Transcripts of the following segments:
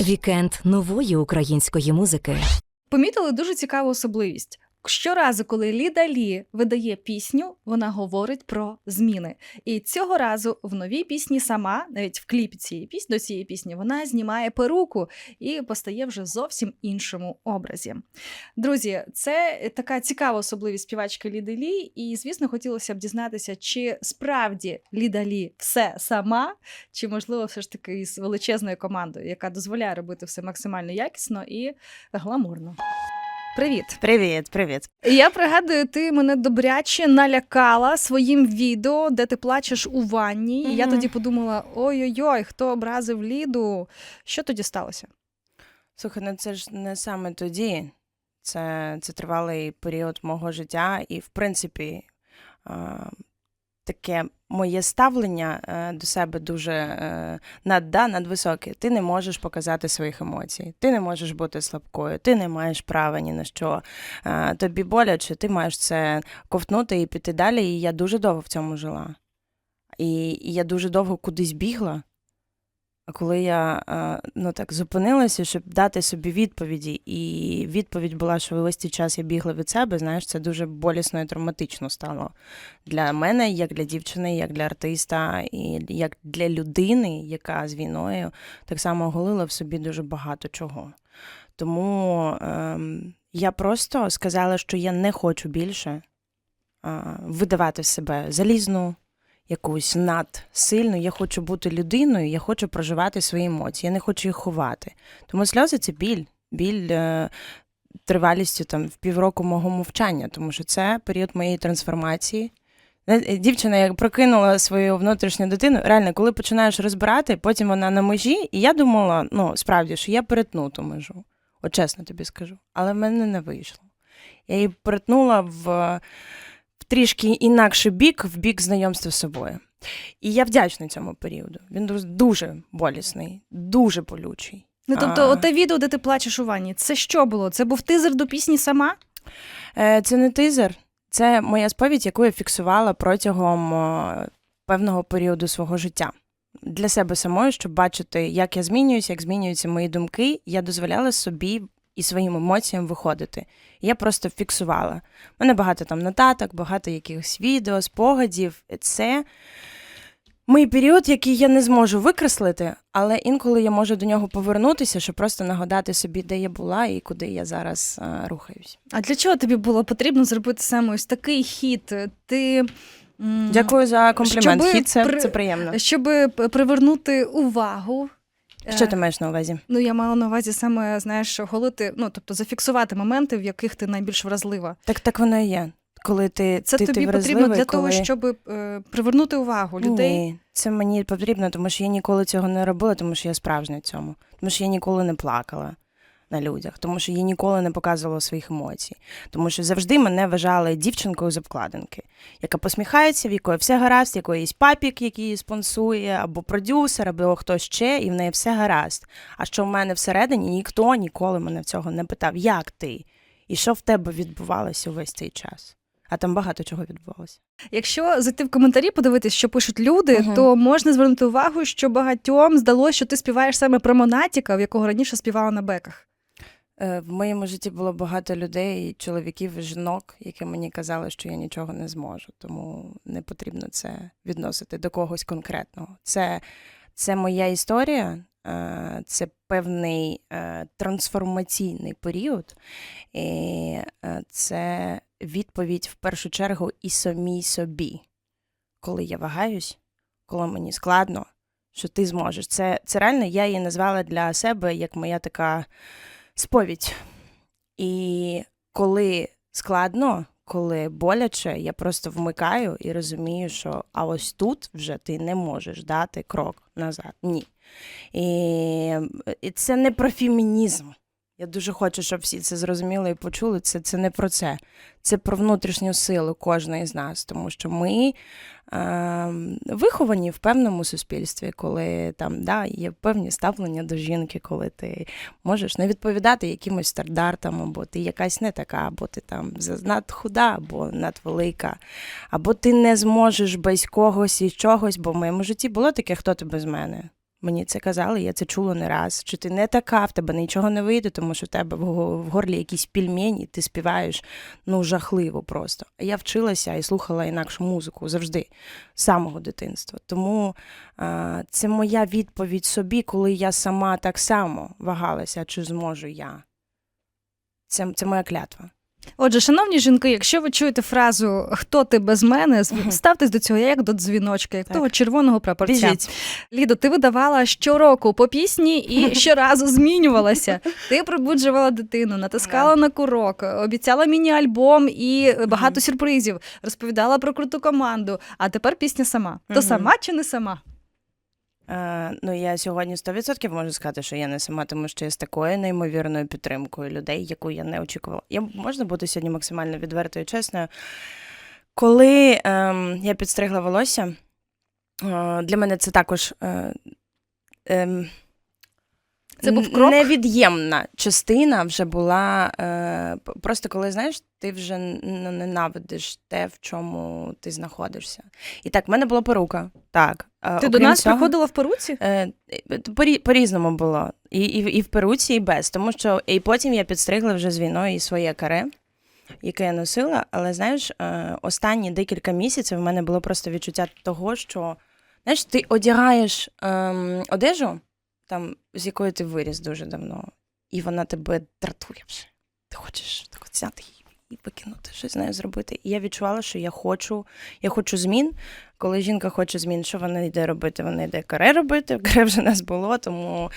Вікенд нової української музики. Помітили дуже цікаву особливість. Щоразу, коли Ліда Лі видає пісню, вона говорить про зміни. І цього разу в новій пісні сама, навіть в кліпі цієї пісні до цієї пісні, вона знімає перуку і постає вже зовсім іншому образі. Друзі, це така цікава особливість співачки Ліди Лі. І, звісно, хотілося б дізнатися, чи справді Ліда Лі все сама, чи можливо все ж таки із величезною командою, яка дозволяє робити все максимально якісно і гламурно. Привіт! Привіт, привіт. Я пригадую, ти мене добряче налякала своїм відео, де ти плачеш у ванні. І я тоді подумала: ой-ой-ой, хто образив Ліду? Що тоді сталося? Слухай, ну це ж не саме тоді. Це, це тривалий період мого життя, і, в принципі, таке моє ставлення е, до себе дуже е, над, да, надвисоке. Ти не можеш показати своїх емоцій, ти не можеш бути слабкою, ти не маєш права ні на що. Е, Тобі боляче, ти маєш це ковтнути і піти далі. І я дуже довго в цьому жила. І я дуже довго кудись бігла. Коли я е, ну так зупинилася, щоб дати собі відповіді, і відповідь була, що весь цей час я бігла від себе, знаєш, це дуже болісно і травматично стало для мене, як для дівчини, як для артиста, і як для людини, яка з війною так само оголила в собі дуже багато чого. Тому ем, я просто сказала, що я не хочу більше е, видавати себе залізну, якусь надсильну. Я хочу бути людиною, я хочу проживати свої емоції, я не хочу їх ховати. Тому сльози це біль, біль е, тривалістю там в півроку мого мовчання, тому що це період моєї трансформації. Е, Дівчина як прокинула свою внутрішню дитину. Реально, коли починаєш розбирати, потім вона на межі, і я думала, ну справді, що я перетну ту межу. От чесно тобі скажу. Але в мене не вийшло. Я її перетнула в, в трішки інакший бік, в бік знайомства з собою. І я вдячна цьому періоду. Він дуже- болісний, дуже болючий. Ну, тобто, А. оте відео, де ти плачеш у ванні, це що було? Це був тизер до пісні сама? Е, Це не тизер, це моя сповідь, яку я фіксувала протягом певного періоду свого життя. Для себе самої, щоб бачити, як я змінююся, як змінюються мої думки, я дозволяла собі і своїм емоціям виходити. Я просто фіксувала. У мене багато там нотаток, багато якихось відео, спогадів. Це мій період, який я не зможу викреслити, але інколи я можу до нього повернутися, щоб просто нагадати собі, де я була і куди я зараз е, рухаюсь. А для чого тобі було потрібно зробити саме ось такий хіт? Ти. Дякую за комплімент. Хід це, при- це приємно. Щоб привернути увагу. Що Е, ти маєш на увазі? Ну, я мала на увазі саме, знаєш, голити, ну тобто зафіксувати моменти, в яких ти найбільш вразлива. Так так воно і є. Коли ти Це ти, тобі ти потрібно для коли... того, щоб е, привернути увагу людей. Ні, це мені потрібно, тому що я ніколи цього не робила, тому що я справжня в цьому. Тому що я ніколи не плакала на людях, тому що я ніколи не показувала своїх емоцій. Тому що завжди мене вважали дівчинкою з обкладинки, яка посміхається, в якої все гаразд, якої є папік, який її спонсує, або продюсер, або хтось ще, і в неї все гаразд. А що в мене всередині ніхто ніколи мене в цього не питав, як ти? І що в тебе відбувалося увесь цей час? А там багато чого відбувалося. Якщо зайти в коментарі, подивитись, що пишуть люди, Мгм. то можна звернути увагу, що багатьом здалося, що ти співаєш саме про Монатіка, в якого раніше співала на беках. Е, В моєму житті було багато людей, чоловіків, жінок, які мені казали, що я нічого не зможу, тому не потрібно це відносити до когось конкретного. Це, це моя історія, е, це певний е, трансформаційний період, і це відповідь в першу чергу і самій собі. Коли я вагаюсь, коли мені складно, що ти зможеш. Це, це реально я її назвала для себе як моя така сповідь. І коли складно, коли боляче, я просто вмикаю і розумію, що а ось тут вже ти не можеш дати крок назад. Ні. І, і це не про фемінізм. Я дуже хочу, щоб всі це зрозуміли і почули. Це, це не про це. Це про внутрішню силу кожної з нас, тому що ми е, виховані в певному суспільстві, коли там да, є певні ставлення до жінки, коли ти можеш не відповідати якимось стандартам, або ти якась не така, або ти там надхуда, або надвелика, або ти не зможеш без когось і чогось, бо в моєму житті було таке, хто ти без мене. Мені це казали, я це чула не раз. Що ти не така, в тебе нічого не вийде, тому що в тебе в горлі якісь пільмені, ти співаєш ну жахливо просто. А я вчилася і слухала інакшу музику завжди з самого дитинства. Тому е, це моя відповідь собі, коли я сама так само вагалася, чи зможу я. Це, це моя клятва. Отже, шановні жінки, якщо ви чуєте фразу Хто ти без мене, ставтесь до цього як до дзвіночка, як Так. того червоного прапорця. Біжіть. Лідо, ти видавала щороку по пісні і щоразу змінювалася. Ти пробуджувала дитину, натискала на курок, обіцяла міні-альбом і багато сюрпризів, розповідала про круту команду. А тепер пісня сама. То сама чи не сама? Е, ну, я сьогодні 100% можу сказати, що я не сама, тому що я з такою неймовірною підтримкою людей, яку я не очікувала. Я можна бути сьогодні максимально відвертою і чесною. Коли ем, я підстригла волосся, е, для мене це також. Е, ем, Це був крок? Невід'ємна частина вже була. Е, просто коли знаєш, ти вже ненавидиш те, в чому ти знаходишся. І так, в мене була порука. Так. Е, Ти до нас цього- приходила в поруці? Е, По-різному було. І, і, і в перуці, і без. Тому що і потім я підстригла вже з війною і своє каре, яке я носила. Але знаєш, е, останні декілька місяців в мене було просто відчуття того, що знаєш, ти одягаєш ем, одежу, там, з якої ти виріс дуже давно, і вона тебе дратує вже. Ти хочеш так от її викинути, щось з нею зробити. І я відчувала, що я хочу, я хочу змін. Коли жінка хоче змін, що вона йде робити? Вона йде каре робити, каре вже нас було, тому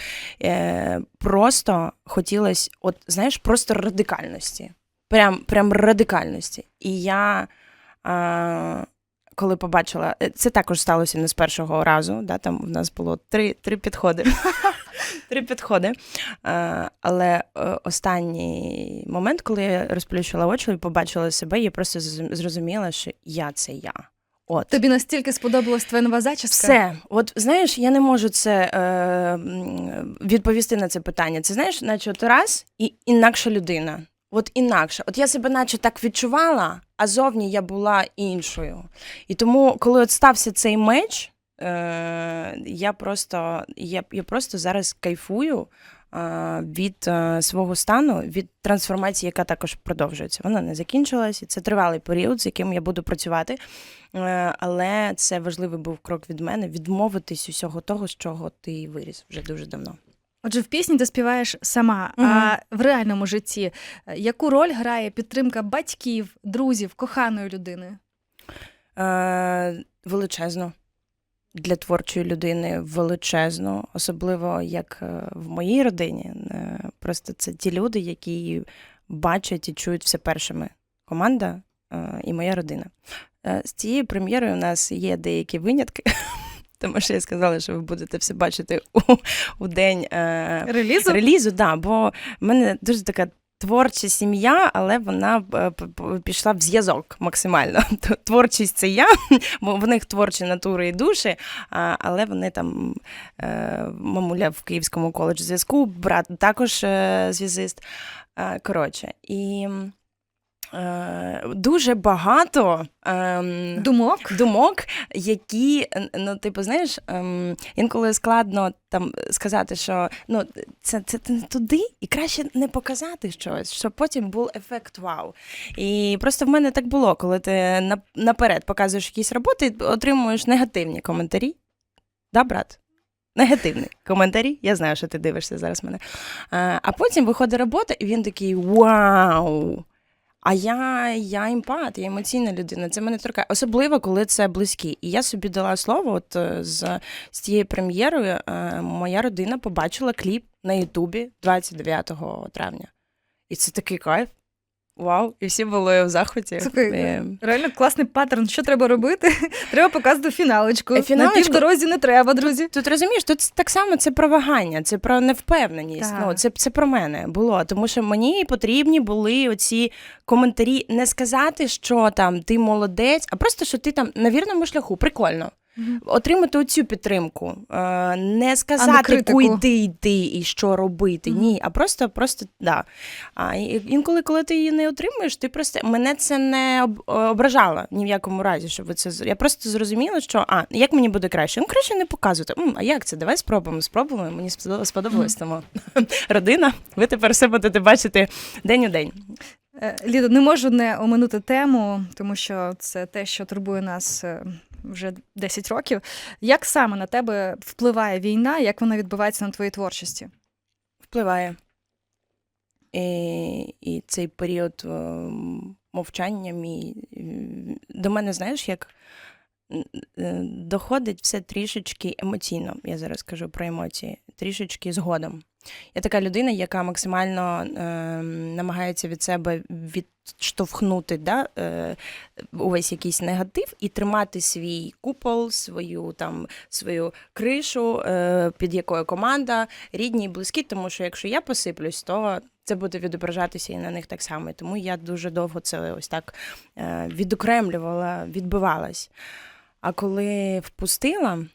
е, просто хотілося, от знаєш, просто радикальності. Прям, прям радикальності. І я. Е, коли побачила, е, це також сталося не з першого разу. Да, там в нас було три, три підходи. Три підходи. Е, але е, останній момент, коли я розплющила очі і побачила себе, я просто зрозуміла, що я це я. От. Тобі настільки сподобалась твоя нова зачіска? Все, от знаєш, я не можу це е, відповісти на це питання. Це знаєш, наче от раз і інакша людина. От інакше. От я себе наче так відчувала, а зовні я була іншою. І тому, коли от стався цей меч, е, я просто я, я просто зараз кайфую е, від е, свого стану, від трансформації, яка також продовжується. Вона не закінчилась, і це тривалий період, з яким я буду працювати. Е, Але це важливий був крок від мене відмовитись усього того, з чого ти виріс вже дуже давно. Отже, в пісні ти співаєш сама, Мгм. а в реальному житті яку роль грає підтримка батьків, друзів, коханої людини? Е, величезно. Для творчої людини величезно, особливо як е, в моїй родині. Е, Просто це ті люди, які бачать і чують все першими. Команда е, і моя родина. З цією прем'єрою у нас є деякі винятки, тому що я сказала, що ви будете все бачити у, у день е, Релізу? релізу, да, бо в мене дуже така творча сім'я, але вона е, пішла в зв'язок максимально. Творчість це я, бо в них творчі натури і душі, але вони там е, мамуля в Київському коледжі зв'язку, брат також е, зв'язист. Коротше, і е, дуже багато. ем, Думок? думок, які, е, ну, типу, знаєш, ем, інколи складно там сказати, що ну, це, це не туди, і краще не показати щось, щоб потім був ефект вау. І просто в мене так було, коли ти наперед показуєш якісь роботи, отримуєш негативні коментарі. Да, брат? Негативні коментарі. Я знаю, що ти дивишся зараз мене. А, а потім виходить робота, і він такий вау! А я, я емпат, я емоційна людина. Це мене торкає. Особливо, коли це близькі. І я собі дала слово, от е, з, з цією прем'єрою е, моя родина побачила кліп на Ютубі 29 травня. І це такий кайф. Вау! І всі були в захваті. Слухай, Е, Реально класний паттерн. Що треба робити? треба показувати фіналочку. Е, фіналочку? На півдорозі не треба, друзі. Тут розумієш, тут так само це про вагання, це про невпевненість. Так. Ну, це, це про мене було. Тому що мені потрібні були оці коментарі, не сказати, що там ти молодець, а просто що ти там на вірному шляху. Прикольно. Отримати оцю підтримку, е, не сказати, куди йти і що робити. Мгм. Ні, а просто, просто да. А інколи, коли ти її не отримуєш, ти просто мене це не об- ображало ні в якому разі, щоб це я просто зрозуміла, що а як мені буде краще? Ну краще не показувати. М, а як це? Давай спробуємо. Спробуємо. Мені сподобалось- тому родина. Ви тепер все будете бачити день у день. Е, Лідо, не можу не оминути тему, тому що це те, що турбує нас е, вже 10 років. Як саме на тебе впливає війна, як вона відбувається на твоїй творчості? впливає. І, і цей період е, мовчання мій е, до мене, знаєш, як е, доходить все трішечки емоційно. Я зараз кажу про емоції, трішечки згодом. Я така людина, яка максимально е, намагається від себе відштовхнути да, е, увесь якийсь негатив і тримати свій купол, свою там свою кришу, е, під якою команда, рідні і близькі, тому що якщо я посиплюсь, то це буде відображатися і на них так само. Тому я дуже довго це ось так е, відокремлювала, відбивалась. А коли впустила,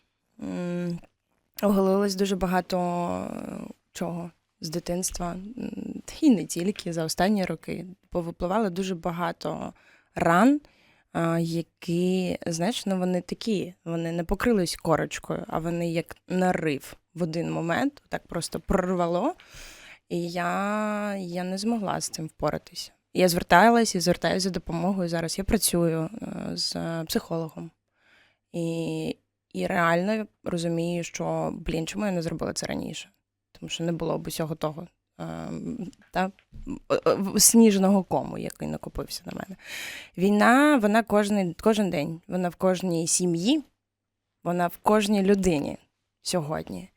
оголилось дуже багато чого з дитинства, і не тільки за останні роки. Повипливало дуже багато ран, які, знаєш, ну вони такі, вони не покрились корочкою, а вони як нарив в один момент, так просто прорвало. І я, я не змогла з цим впоратися. Я зверталась і звертаюся за допомогою. Зараз я працюю е, з психологом. І, і реально розумію, що блін, чому я не зробила це раніше? Тому що не було б усього того ем, та, е, е, сніжного кому, який накопився на мене. Війна, вона кожен, кожен день, вона в кожній сім'ї, вона в кожній людині сьогодні.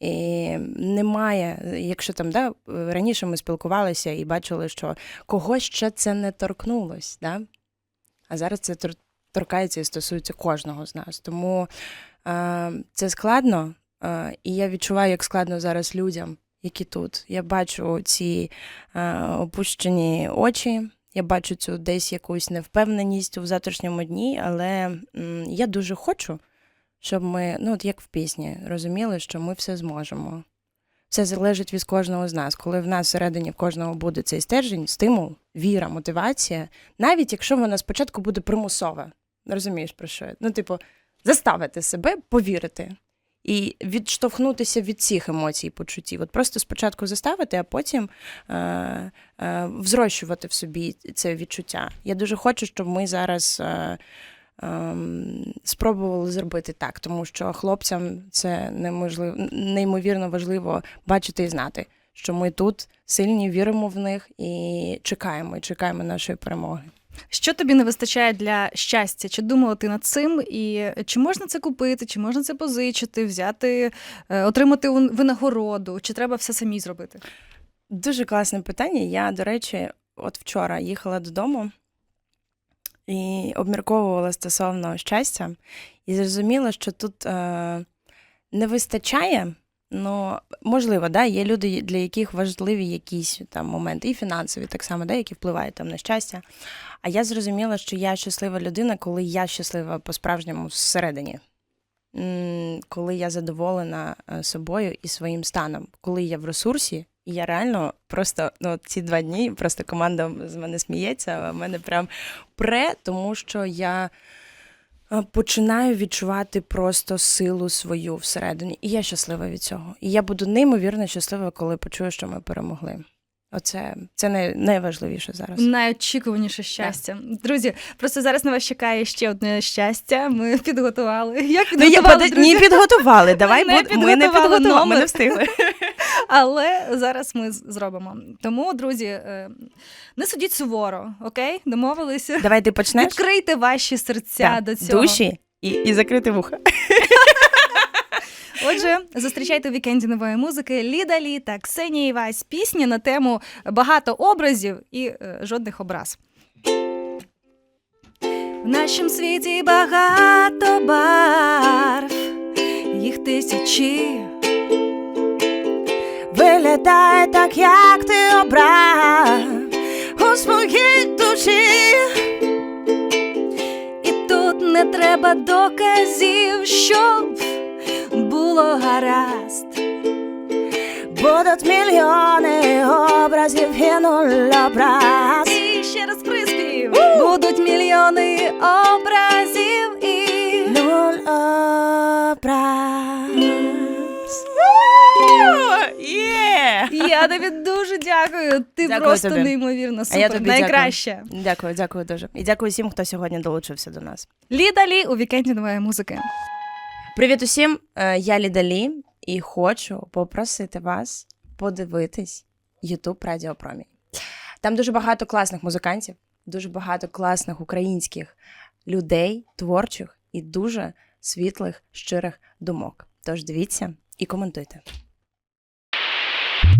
І немає, якщо там да, раніше ми спілкувалися і бачили, що когось ще це не торкнулось, да? а зараз це торкається і стосується кожного з нас. Тому е, це складно, е, і я відчуваю, як складно зараз людям, які тут. Я бачу ці е, опущені очі. Я бачу цю десь якусь невпевненість у завтрашньому дні, але я дуже хочу, щоб ми, ну от як в пісні, розуміли, що ми все зможемо. Все залежить від кожного з нас. Коли в нас всередині в кожного буде цей стержень, стимул, віра, мотивація, навіть якщо вона спочатку буде примусова. Розумієш про що? Ну, типу, заставити себе повірити і відштовхнутися від цих емоцій почуттів. От просто спочатку заставити, а потім е, е, взрощувати в собі це відчуття. Я дуже хочу, щоб ми зараз. Е, ем, спробували зробити так, тому що хлопцям це неможливо, неймовірно важливо бачити і знати, що ми тут сильні, віримо в них і чекаємо, і чекаємо нашої перемоги. Що тобі не вистачає для щастя? Чи думала ти над цим? І чи можна це купити, чи можна це позичити, взяти, е, отримати винагороду, чи треба все самі зробити? Дуже класне питання. Я, до речі, от вчора їхала додому і обмірковувала стосовно щастя, і зрозуміла, що тут е, не вистачає. Ну, можливо, да, є люди, для яких важливі якісь там моменти, і фінансові так само, да, які впливають там на щастя. А я зрозуміла, що я щаслива людина, коли я щаслива по-справжньому всередині. Коли я задоволена е, собою і своїм станом, коли я в ресурсі, і я реально просто ну, ці два дні просто команда з мене сміється, а мене прям пре, тому що я починаю відчувати просто силу свою всередині. І я щаслива від цього. І я буду неймовірно щаслива, коли почую, що ми перемогли. Оце це най, найважливіше зараз. Найочікуваніше щастя. Друзі, просто зараз на вас чекає ще одне щастя. Ми підготували. Як Ну, я підготували, друзі? не підготували. Давай не буд- ми не підготували підготували, ми не встигли. Але зараз ми зробимо. Тому, друзі, е, не судіть суворо, окей? Домовилися. Давай ти почнеш. Відкрийте ваші серця Так, до цього. Душі і, і закрити вуха. Отже, зустрічайте у вікенді нової музики Ліда Лі та Ксенія Івась. Пісні на тему багато образів і е, жодних образ. В нашім світі багато барв, їх тисячі. Виглядає так, як ти обрав у своїй душі. І тут не треба доказів, щоб було гаразд. Будуть мільйони образів і нуль образ. І ще раз приспів. Будуть мільйони образів і Нуль образ. Я тобі дуже дякую. Ти Дякую просто тобі. неймовірно А я тобі дякую. Найкраще. Дякую, дякую дуже. І дякую всім, хто сьогодні долучився до нас. Ліда Лі у вікенді нової музики. Привіт усім! Е, Я Ліда Лі і хочу попросити вас подивитись YouTube Радіо Промінь. Там дуже багато класних музикантів, дуже багато класних українських людей, творчих і дуже світлих, щирих думок. Тож дивіться і коментуйте.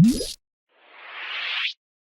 Mm-hmm.